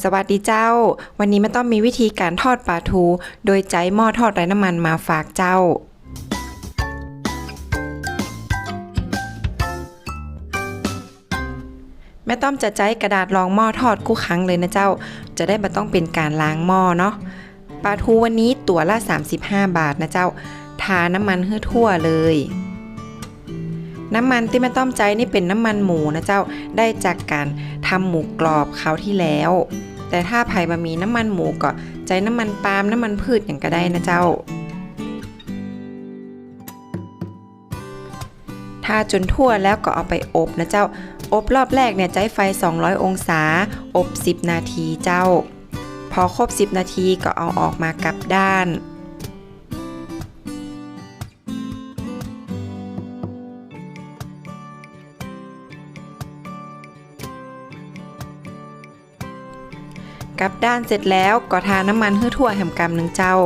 สวัสดีเจ้า วันนี้ไม่ต้องมีวิธีการทอดปลาทู โดยใจหม้อทอดไร้น้ำมันมาฝากเจ้า แม่ต้อมจะใจกระดาษรองหม้อทอดคู่ครั้งเลยนะเจ้า จะได้ไม่ต้องเป็นการล้างหม้อเนาะ ปลาทูวันนี้ตัวละ 35 บาทนะเจ้า ทาน้ำมันให้ทั่วเลย น้ำมันที่แม่ต้อมใจนี่เป็นน้ำมันหมูนะเจ้าได้จากการทำหมูกรอบคราวที่แล้ว แต่ถ้าไผ่บะมีน้ำมันหมูก็ใจน้ำมันปาล์มน้ำมันพืชอย่างก็ได้นะเจ้า ถ้าจนทั่วแล้วก็เอาไปอบนะเจ้า อบรอบแรกเนี่ยใจไฟ 200 องศา อบ 10 นาทีเจ้า พอครบ 10 นาทีก็เอาออกมากลับด้าน กลับด้านเสร็จแล้วก็ทาน้ำมันให้ทั่วแหมกำหนึ่งเจ้า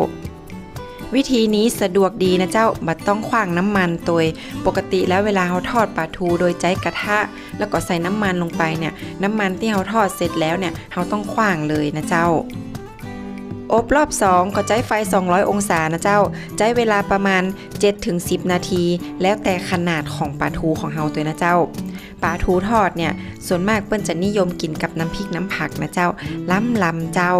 วิธีนี้สะดวกดีนะเจ้าบัดต้องขว้างน้ำมันโดยปกติแล้วเวลาเราทอดปลาทูโดยใจกระทะ แล้วก็ใส่น้ำมันลงไปเนี่ย น้ำมันที่เราทอดเสร็จแล้วเนี่ยเราต้องขว้างเลยนะเจ้าอบรอบ 2 ก็ใจไฟ 200 องศานะเจ้าใจเวลาประมาณ 7-10 นาที แล้วแต่ขนาดของปลาทูของเราตัวนะเจ้า ปลาทูทอดเนี่ย ส่วนมากเปิ้นจะนิยมกินกับน้ำพริกน้ำผักนะเจ้าล้ำลำเจ้า